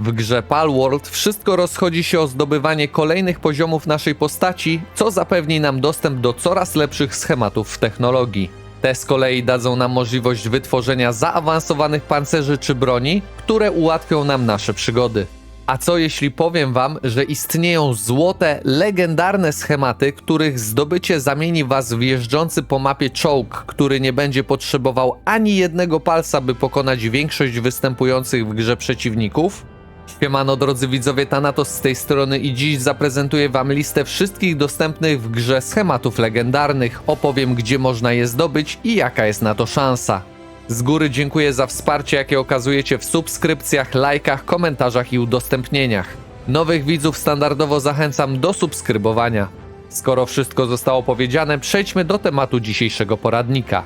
W grze Palworld wszystko rozchodzi się o zdobywanie kolejnych poziomów naszej postaci, co zapewni nam dostęp do coraz lepszych schematów w technologii. Te z kolei dadzą nam możliwość wytworzenia zaawansowanych pancerzy czy broni, które ułatwią nam nasze przygody. A co jeśli powiem wam, że istnieją złote, legendarne schematy, których zdobycie zamieni was w jeżdżący po mapie czołg, który nie będzie potrzebował ani jednego palca, by pokonać większość występujących w grze przeciwników? Siemano drodzy widzowie, Thanatos z tej strony i dziś zaprezentuję wam listę wszystkich dostępnych w grze schematów legendarnych, opowiem gdzie można je zdobyć i jaka jest na to szansa. Z góry dziękuję za wsparcie, jakie okazujecie w subskrypcjach, lajkach, komentarzach i udostępnieniach. Nowych widzów standardowo zachęcam do subskrybowania. Skoro wszystko zostało powiedziane, przejdźmy do tematu dzisiejszego poradnika.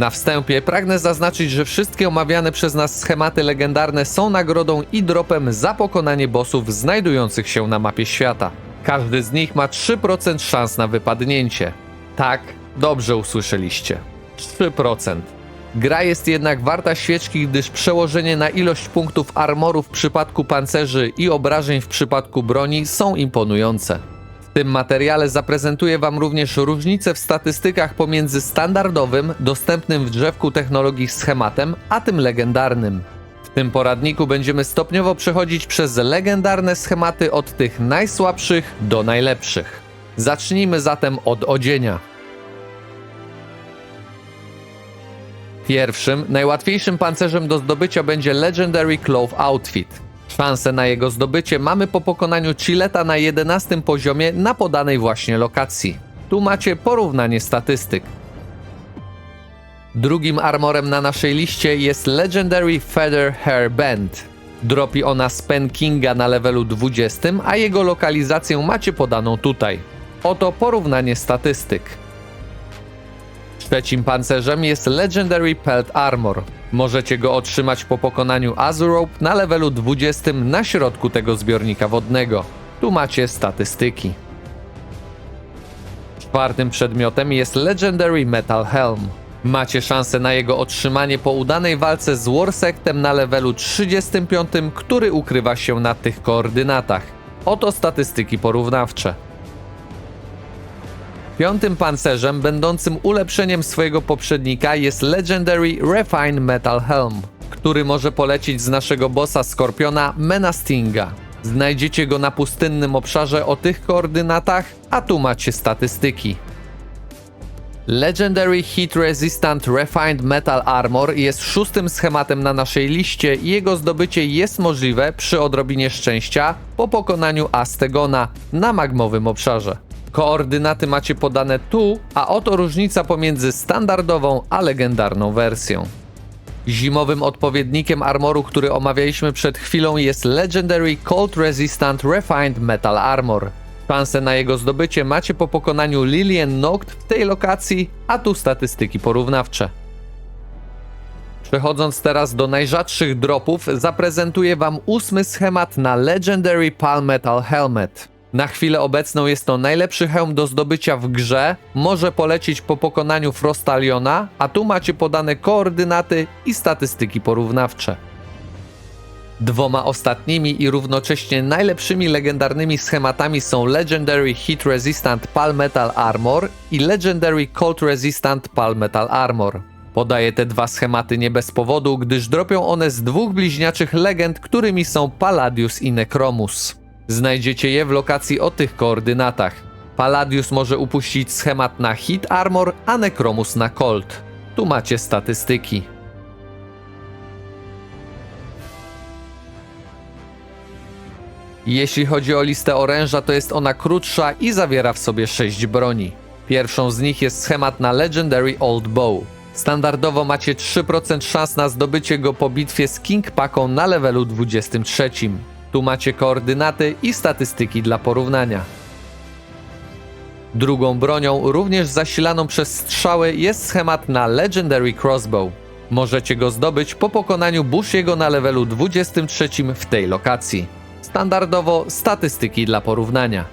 Na wstępie pragnę zaznaczyć, że wszystkie omawiane przez nas schematy legendarne są nagrodą i dropem za pokonanie bossów znajdujących się na mapie świata. Każdy z nich ma 3% szans na wypadnięcie. Tak, dobrze usłyszeliście. 3%. Gra jest jednak warta świeczki, gdyż przełożenie na ilość punktów armoru w przypadku pancerzy i obrażeń w przypadku broni są imponujące. W tym materiale zaprezentuję Wam również różnice w statystykach pomiędzy standardowym, dostępnym w drzewku technologii schematem, a tym legendarnym. W tym poradniku będziemy stopniowo przechodzić przez legendarne schematy od tych najsłabszych do najlepszych. Zacznijmy zatem od odzienia. Pierwszym, najłatwiejszym pancerzem do zdobycia będzie Legendary Cloth Outfit. Szansę na jego zdobycie mamy po pokonaniu Chileta na 11 poziomie na podanej właśnie lokacji. Tu macie porównanie statystyk. Drugim armorem na naszej liście jest Legendary Feather Hair Band. Dropi ona z Pen Kinga na levelu 20, a jego lokalizację macie podaną tutaj. Oto porównanie statystyk. Trzecim pancerzem jest Legendary Pelt Armor. Możecie go otrzymać po pokonaniu Azurope na levelu 20 na środku tego zbiornika wodnego. Tu macie statystyki. Czwartym przedmiotem jest Legendary Metal Helm. Macie szansę na jego otrzymanie po udanej walce z Warsectem na levelu 35, który ukrywa się na tych koordynatach. Oto statystyki porównawcze. Piątym pancerzem, będącym ulepszeniem swojego poprzednika, jest Legendary Refine Metal Helm, który może polecić z naszego bossa Skorpiona Menastinga. Znajdziecie go na pustynnym obszarze o tych koordynatach, a tu macie statystyki. Legendary Heat Resistant Refined Metal Armor jest szóstym schematem na naszej liście i jego zdobycie jest możliwe przy odrobinie szczęścia po pokonaniu Astegona na magmowym obszarze. Koordynaty macie podane tu, a oto różnica pomiędzy standardową a legendarną wersją. Zimowym odpowiednikiem armoru, który omawialiśmy przed chwilą jest Legendary Cold Resistant Refined Metal Armor. Szansę na jego zdobycie macie po pokonaniu Lillian Noct w tej lokacji, a tu statystyki porównawcze. Przechodząc teraz do najrzadszych dropów, zaprezentuję Wam ósmy schemat na Legendary Palmetal Helmet. Na chwilę obecną jest to najlepszy hełm do zdobycia w grze, może polecieć po pokonaniu Frostaliona, a tu macie podane koordynaty i statystyki porównawcze. Dwoma ostatnimi i równocześnie najlepszymi legendarnymi schematami są Legendary Heat Resistant Palmetal Armor i Legendary Cold Resistant Palmetal Armor. Podaję te dwa schematy nie bez powodu, gdyż dropią one z dwóch bliźniaczych legend, którymi są Palladius i Necromus. Znajdziecie je w lokacji o tych koordynatach. Palladius może upuścić schemat na Hit Armor, a Necromus na Colt. Tu macie statystyki. Jeśli chodzi o listę oręża, to jest ona krótsza i zawiera w sobie 6 broni. Pierwszą z nich jest schemat na Legendary Old Bow. Standardowo macie 3% szans na zdobycie go po bitwie z King Paką na levelu 23. Tu macie koordynaty i statystyki dla porównania. Drugą bronią, również zasilaną przez strzały, jest schemat na Legendary Crossbow. Możecie go zdobyć po pokonaniu Bushiego na levelu 23 w tej lokacji. Standardowo statystyki dla porównania.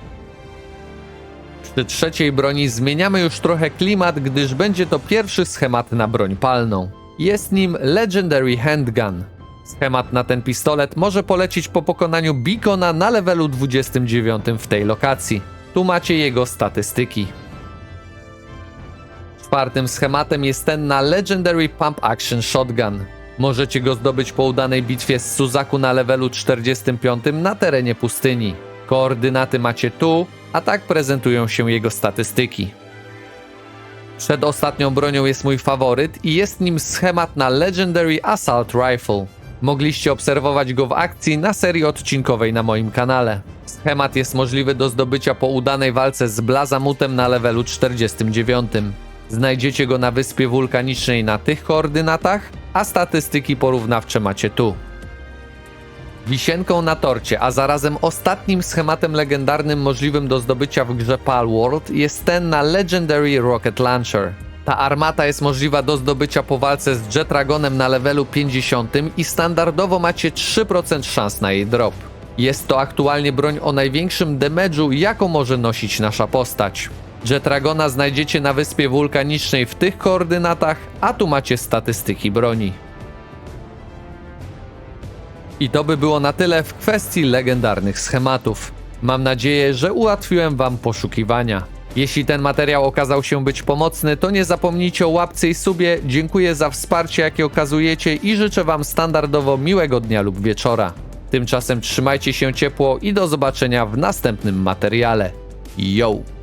Przy trzeciej broni zmieniamy już trochę klimat, gdyż będzie to pierwszy schemat na broń palną. Jest nim Legendary Handgun. Schemat na ten pistolet może polecić po pokonaniu Beacona na levelu 29 w tej lokacji. Tu macie jego statystyki. Czwartym schematem jest ten na Legendary Pump Action Shotgun. Możecie go zdobyć po udanej bitwie z Suzaku na levelu 45 na terenie pustyni. Koordynaty macie tu, a tak prezentują się jego statystyki. Przedostatnią bronią jest mój faworyt i jest nim schemat na Legendary Assault Rifle. Mogliście obserwować go w akcji na serii odcinkowej na moim kanale. Schemat jest możliwy do zdobycia po udanej walce z Blazamutem na levelu 49. Znajdziecie go na wyspie wulkanicznej na tych koordynatach, a statystyki porównawcze macie tu. Wisienką na torcie, a zarazem ostatnim schematem legendarnym możliwym do zdobycia w grze Palworld jest ten na Legendary Rocket Launcher. Ta armata jest możliwa do zdobycia po walce z Jetragonem na levelu 50 i standardowo macie 3% szans na jej drop. Jest to aktualnie broń o największym damage'u, jaką może nosić nasza postać. Jetragona znajdziecie na wyspie wulkanicznej w tych koordynatach, a tu macie statystyki broni. I to by było na tyle w kwestii legendarnych schematów. Mam nadzieję, że ułatwiłem Wam poszukiwania. Jeśli ten materiał okazał się być pomocny, to nie zapomnijcie o łapce i subie. Dziękuję za wsparcie, jakie okazujecie i życzę Wam standardowo miłego dnia lub wieczora. Tymczasem trzymajcie się ciepło i do zobaczenia w następnym materiale. Yo!